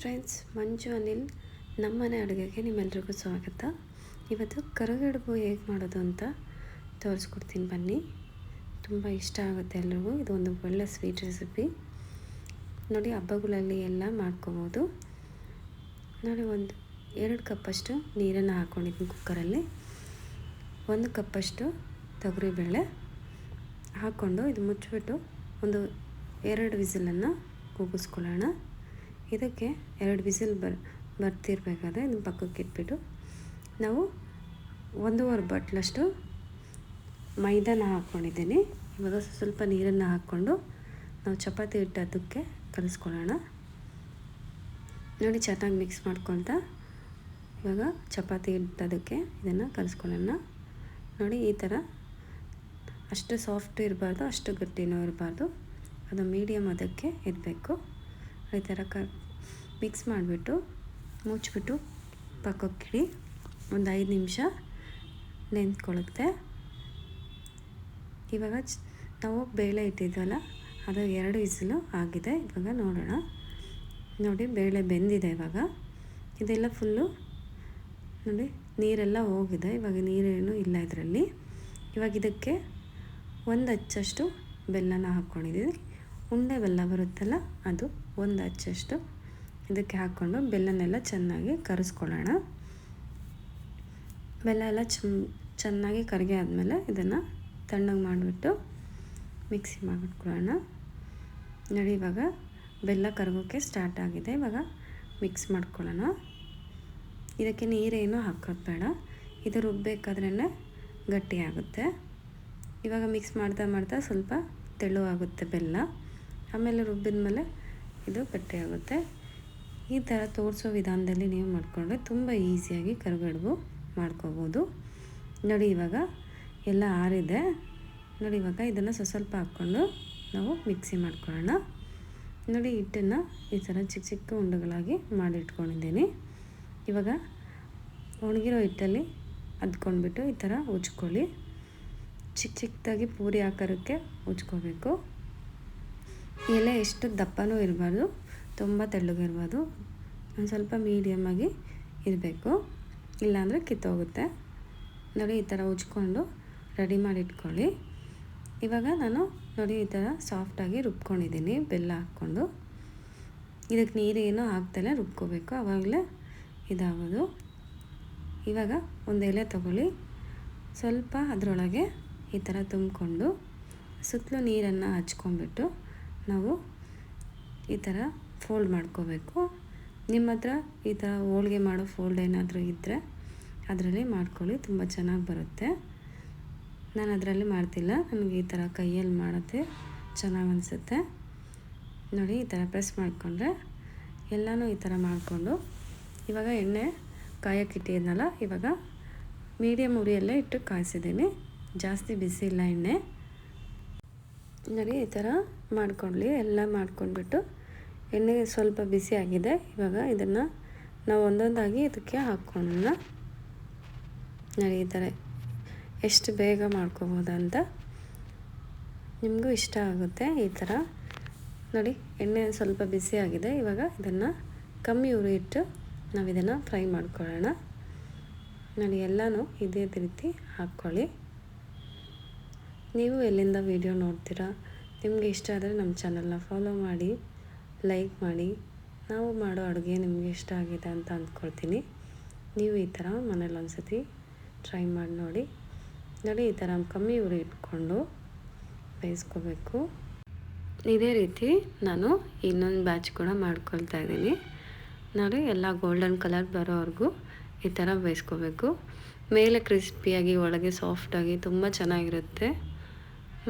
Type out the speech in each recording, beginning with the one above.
Friends, ಮಂಜು ಅನಿಲ್, ನಮ್ಮನೆ ಅಡುಗೆಗೆ ನಿಮ್ಮೆಲ್ರಿಗೂ ಸ್ವಾಗತ. ಇವತ್ತು ಕರಗಡುಬು ಹೇಗೆ ಮಾಡೋದು ಅಂತ ತೋರಿಸ್ಕೊಡ್ತೀನಿ ಬನ್ನಿ. ತುಂಬ ಇಷ್ಟ ಆಗುತ್ತೆ ಎಲ್ರಿಗೂ. ಒಂದು ಒಳ್ಳೆ ಸ್ವೀಟ್ ರೆಸಿಪಿ ನೋಡಿ, ಹಬ್ಬಗಳಲ್ಲಿ ಎಲ್ಲ ಮಾಡ್ಕೋಬೋದು. ನೋಡಿ, ಒಂದು ಎರಡು ಕಪ್ಪಷ್ಟು ನೀರನ್ನು ಹಾಕ್ಕೊಂಡಿದ್ದೀನಿ ಕುಕ್ಕರಲ್ಲಿ. ಒಂದು ಕಪ್ಪಷ್ಟು ತೊಗರಿಬೇಳೆ ಹಾಕ್ಕೊಂಡು ಇದು ಮುಚ್ಚಿಬಿಟ್ಟು ಒಂದು ಎರಡು ವಿಸಿಲನ್ನು ಕೂಗಿಸ್ಕೊಳ್ಳೋಣ. ಇದಕ್ಕೆ ಎರಡು ವಿಸಿಲ್ ಬರ್, ಬರ್ತಿರ್ಬೇಕಾದ್ರೆ ಇದನ್ನು ಪಕ್ಕಕ್ಕೆ ಇಟ್ಬಿಟ್ಟು ನಾವು ಒಂದೂವರೆ ಬಟ್ಲಷ್ಟು ಮೈದಾನ ಹಾಕ್ಕೊಂಡಿದ್ದೀನಿ. ಇವಾಗ ಸ್ವಲ್ಪ ನೀರನ್ನು ಹಾಕ್ಕೊಂಡು ನಾವು ಚಪಾತಿ ಹಿಟ್ಟು ಅದಕ್ಕೆ ಕಲಿಸ್ಕೊಳ್ಳೋಣ. ನೋಡಿ ಚೆನ್ನಾಗಿ ಮಿಕ್ಸ್ ಮಾಡ್ಕೊಳ್ತಾ ಇವಾಗ ಚಪಾತಿ ಹಿಟ್ಟದಕ್ಕೆ ಇದನ್ನು ಕಲಿಸ್ಕೊಳ್ಳೋಣ. ನೋಡಿ ಈ ಥರ ಅಷ್ಟು ಸಾಫ್ಟ್ ಇರಬಾರ್ದು, ಅಷ್ಟು ಗಟ್ಟಿನೂ ಇರಬಾರ್ದು. ಅದು ಮೀಡಿಯಮ್ ಅದಕ್ಕೆ ಇರಬೇಕು ಈ ಥರ ಕ ಮಿಕ್ಸ್ ಮಾಡಿಬಿಟ್ಟು ಮುಚ್ಚಿಬಿಟ್ಟು ಪಕ್ಕಕ್ಕಿಡಿ. ಒಂದು ಐದು ನಿಮಿಷ ನೆಂದ್ಕೊಳ್ಳುತ್ತೆ ಇವಾಗ ನಾವು ಬೇಳೆ ಇಟ್ಟಿದ್ವಲ್ಲ, ಅದು ಎರಡು ಇಸಲು ಆಗಿದೆ. ಇವಾಗ ನೋಡೋಣ. ನೋಡಿ, ಬೇಳೆ ಬೆಂದಿದೆ ಇವಾಗ. ಇದೆಲ್ಲ ಫುಲ್ಲು ನೋಡಿ, ನೀರೆಲ್ಲ ಹೋಗಿದೆ. ಇವಾಗ ನೀರೇನು ಇಲ್ಲ ಇದರಲ್ಲಿ. ಇವಾಗ ಇದಕ್ಕೆ ಒಂದು ಹಚ್ಚಷ್ಟು ಬೆಲ್ಲನ ಹಾಕ್ಕೊಂಡಿದ್ದೀವಿ. ಉಂಡೆ ಬೆಲ್ಲ ಬರುತ್ತಲ್ಲ, ಅದು ಒಂದು ಹಚ್ಚಷ್ಟು ಇದಕ್ಕೆ ಹಾಕ್ಕೊಂಡು ಬೆಲ್ಲನೆಲ್ಲ ಚೆನ್ನಾಗಿ ಕರೆಸ್ಕೊಳ್ಳೋಣ. ಬೆಲ್ಲ ಎಲ್ಲ ಚೆನ್ನಾಗಿ ಕರಗಿ ಆದಮೇಲೆ ಇದನ್ನು ತಣ್ಣಗೆ ಮಾಡಿಬಿಟ್ಟು ಮಿಕ್ಸಿ ಮಾಡಿಬಿಟ್ಕೊಳ್ಳೋಣ. ನೋಡಿ, ಇವಾಗ ಬೆಲ್ಲ ಕರಗೋಕ್ಕೆ ಸ್ಟಾರ್ಟ್ ಆಗಿದೆ. ಇವಾಗ ಮಿಕ್ಸ್ ಮಾಡ್ಕೊಳ್ಳೋಣ. ಇದಕ್ಕೆ ನೀರೇನು ಹಾಕೋದು ಬೇಡ. ಇದು ರುಬ್ಬೇಕಾದ್ರೇ ಗಟ್ಟಿಯಾಗುತ್ತೆ ಇವಾಗ ಮಿಕ್ಸ್ ಮಾಡ್ತಾ ಮಾಡ್ತಾ ಸ್ವಲ್ಪ ತೆಳುವಾಗುತ್ತೆ ಬೆಲ್ಲ. ಆಮೇಲೆ ರುಬ್ಬಿದ ಮೇಲೆ ಇದು ಗಟ್ಟಿಯಾಗುತ್ತೆ ಈ ಥರ ತೋರಿಸೋ ವಿಧಾನದಲ್ಲಿ ನೀವು ಮಾಡಿಕೊಂಡ್ರೆ ತುಂಬ ಈಸಿಯಾಗಿ ಕರಿಗಡುಬು ಮಾಡ್ಕೋಬೋದು. ನೋಡಿ ಇವಾಗ ಎಲ್ಲ ಆರಿದೆ. ನೋಡಿ ಇವಾಗ ಇದನ್ನು ಸ್ವಲ್ಪ ಸ್ವಲ್ಪ ಹಾಕ್ಕೊಂಡು ನಾವು ಮಿಕ್ಸಿ ಮಾಡ್ಕೊಳ್ಳೋಣ. ನೋಡಿ ಹಿಟ್ಟನ್ನು ಈ ಥರ ಚಿಕ್ಕ ಚಿಕ್ಕ ಉಂಡೆಗಳಾಗಿ ಮಾಡಿಟ್ಕೊಂಡಿದ್ದೀನಿ. ಇವಾಗ ಒಣಗಿರೋ ಹಿಟ್ಟಲ್ಲಿ ಅದ್ಕೊಂಡ್ಬಿಟ್ಟು ಈ ಥರ ಉಜ್ಕೊಳ್ಳಿ. ಚಿಕ್ಕ ಚಿಕ್ಕದಾಗಿ ಪೂರಿ ಆಕಾರಕ್ಕೆ ಉಜ್ಕೋಬೇಕು. ಎಲೆ ಎಷ್ಟು ದಪ್ಪನೂ ಇರಬಾರ್ದು. ತುಂಬ ತೆಳ್ಳಗಿರ್ಬೋದು. ಒಂದು ಸ್ವಲ್ಪ ಮೀಡಿಯಮ್ಮಾಗಿ ಇರಬೇಕು. ಇಲ್ಲಾಂದರೆ ಕಿತ್ತೋಗುತ್ತೆ. ನೋಡಿ ಈ ಥರ ಉಜ್ಕೊಂಡು ರೆಡಿ ಮಾಡಿ ಇಟ್ಕೊಳ್ಳಿ. ಇವಾಗ ನಾನು ನೋಡಿ ಈ ಥರ ಸಾಫ್ಟಾಗಿ ರುಬ್ಕೊಂಡಿದ್ದೀನಿ, ಬೆಲ್ಲ ಹಾಕ್ಕೊಂಡು. ಇದಕ್ಕೆ ನೀರೇನು ಹಾಕ್ತಲೇ ರುಬ್ಕೋಬೇಕು ಆವಾಗಲೇ ಇದಾಗೋದು. ಇವಾಗ ಒಂದು ಎಲೆ ತಗೊಳ್ಳಿ. ಸ್ವಲ್ಪ ಅದರೊಳಗೆ ಈ ಥರ ತುಂಬಿಕೊಂಡು ಸುತ್ತಲೂ ನೀರನ್ನು ಹಚ್ಕೊಂಡ್ಬಿಟ್ಟು ನಾವು ಈ ಥರ ಫೋಲ್ಡ್ ಮಾಡ್ಕೋಬೇಕು. ನಿಮ್ಮ ಹತ್ರ ಈ ಥರ ಹೋಳ್ಗೆ ಮಾಡೋ ಫೋಲ್ಡ್ ಏನಾದರೂ ಇದ್ದರೆ ಅದರಲ್ಲಿ ಮಾಡ್ಕೊಳ್ಳಿ, ತುಂಬ ಚೆನ್ನಾಗಿ ಬರುತ್ತೆ. ನಾನು ಅದರಲ್ಲಿ ಮಾಡ್ತಿಲ್ಲ, ನನಗೆ ಈ ಥರ ಕೈಯಲ್ಲಿ ಮಾಡೋದೇ ಚೆನ್ನಾಗಿ ಅನಿಸುತ್ತೆ. ನೋಡಿ, ಈ ಥರ ಪ್ರೆಸ್ ಮಾಡಿಕೊಂಡ್ರೆ ಎಲ್ಲನೂ ಈ ಥರ ಮಾಡಿಕೊಂಡು, ಇವಾಗ ಎಣ್ಣೆ ಕಾಯಕ್ಕಿಟ್ಟಿದ್ನಲ್ಲ ಇವಾಗ ಮೀಡಿಯಮ್ ಉರಿಯಲ್ಲೇ ಇಟ್ಟು ಕಾಯಿಸಿದ್ದೀನಿ. ಜಾಸ್ತಿ ಬಿಸಿ ಇಲ್ಲ ಎಣ್ಣೆ. ನೋಡಿ, ಈ ಥರ ಮಾಡ್ಕೊಳ್ಳಿ ಎಲ್ಲ ಮಾಡ್ಕೊಂಡ್ಬಿಟ್ಟು ಎಣ್ಣೆ ಸ್ವಲ್ಪ ಬಿಸಿ ಆಗಿದೆ. ಇವಾಗ ಇದನ್ನು ನಾವು ಒಂದೊಂದಾಗಿ ಇದಕ್ಕೆ ಹಾಕ್ಕೊಳ್ಳೋಣ ನೋಡಿ ಈ ಥರ ಎಷ್ಟು ಬೇಗ ಮಾಡ್ಕೋಬೋದಂತ ನಿಮಗೂ ಇಷ್ಟ ಆಗುತ್ತೆ ಈ ಥರ. ನೋಡಿ, ಎಣ್ಣೆ ಸ್ವಲ್ಪ ಬಿಸಿ ಆಗಿದೆ. ಇವಾಗ ಇದನ್ನು ಕಮ್ಮಿ ಉರಿ ಇಟ್ಟು ನಾವು ಇದನ್ನು ಫ್ರೈ ಮಾಡ್ಕೊಳ್ಳೋಣ. ನೋಡಿ, ಎಲ್ಲನೂ ಇದೇ ರೀತಿ ಹಾಕ್ಕೊಳ್ಳಿ. ನೀವು ಎಲ್ಲಿಂದ ವೀಡಿಯೋ ನೋಡ್ತೀರಾ? ನಿಮಗೆ ಇಷ್ಟ ಆದರೆ ನಮ್ಮ ಚಾನಲ್ನ ಫಾಲೋ ಮಾಡಿ. ಲೈಕ್ ಮಾಡಿ. ನಾವು ಮಾಡೋ ಅಡುಗೆ ನಿಮಗೆ ಇಷ್ಟ ಆಗಿದೆ ಅಂತ ಅಂದ್ಕೊಳ್ತೀನಿ. ನೀವು ಈ ಥರ ಮನೇಲಿ ಒಂದು ಸತಿ ಟ್ರೈ ಮಾಡಿ ನೋಡಿ. ನೋಡಿ, ಈ ಥರ ಕಮ್ಮಿ ಉರಿ ಇಟ್ಕೊಂಡು ಬೇಯಿಸ್ಕೋಬೇಕು. ಇದೇ ರೀತಿ ನಾನು ಇನ್ನೊಂದು ಬ್ಯಾಚ್ ಕೂಡ ಮಾಡ್ಕೊಳ್ತಾ ಇದ್ದೀನಿ. ನೋಡಿ, ಎಲ್ಲ ಗೋಲ್ಡನ್ ಕಲರ್ ಬರೋವರೆಗೂ ಈ ಥರ ಬೇಯಿಸ್ಕೋಬೇಕು. ಮೇಲೆ ಕ್ರಿಸ್ಪಿಯಾಗಿ, ಒಳಗೆ ಸಾಫ್ಟಾಗಿ ತುಂಬ ಚೆನ್ನಾಗಿರುತ್ತೆ.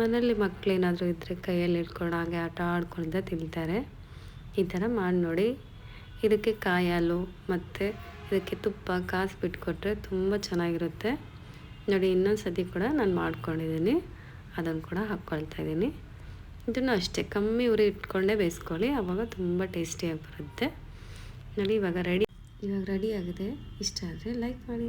ಮನೇಲಿ ಮಕ್ಕಳೇನಾದರೂ ಇದ್ದರೆ ಕೈಯಲ್ಲಿ ಇಟ್ಕೊಂಡು ಹಾಗೆ ಆಟ ಆಡ್ಕೊಳ್ತಾ ತಿಂತಾರೆ. ಈ ಥರ ಮಾಡಿ ನೋಡಿ. ಇದಕ್ಕೆ ಕಾಯಿ ಹಾಲು ಮತ್ತು ಇದಕ್ಕೆ ತುಪ್ಪ, ಕಾಸು ಬಿಟ್ಕೊಟ್ರೆ ತುಂಬ ಚೆನ್ನಾಗಿರುತ್ತೆ. ನೋಡಿ, ಇನ್ನೊಂದು ಸತಿ ಕೂಡ ನಾನು ಮಾಡ್ಕೊಂಡಿದ್ದೀನಿ. ಅದನ್ನು ಕೂಡ ಹಾಕ್ಕೊಳ್ತಾ ಇದ್ದೀನಿ. ಇದನ್ನು ಅಷ್ಟೇ, ಕಮ್ಮಿ ಉರಿ ಇಟ್ಕೊಂಡೇ ಬೇಯಿಸ್ಕೊಳ್ಳಿ. ಆವಾಗ ತುಂಬ ಟೇಸ್ಟಿಯಾಗಿ ಬರುತ್ತೆ. ನೋಡಿ, ಇವಾಗ ರೆಡಿ ಇವಾಗ ರೆಡಿ ಆಗಿದೆ. ಇಷ್ಟ ಆದರೆ ಲೈಕ್ ಮಾಡಿ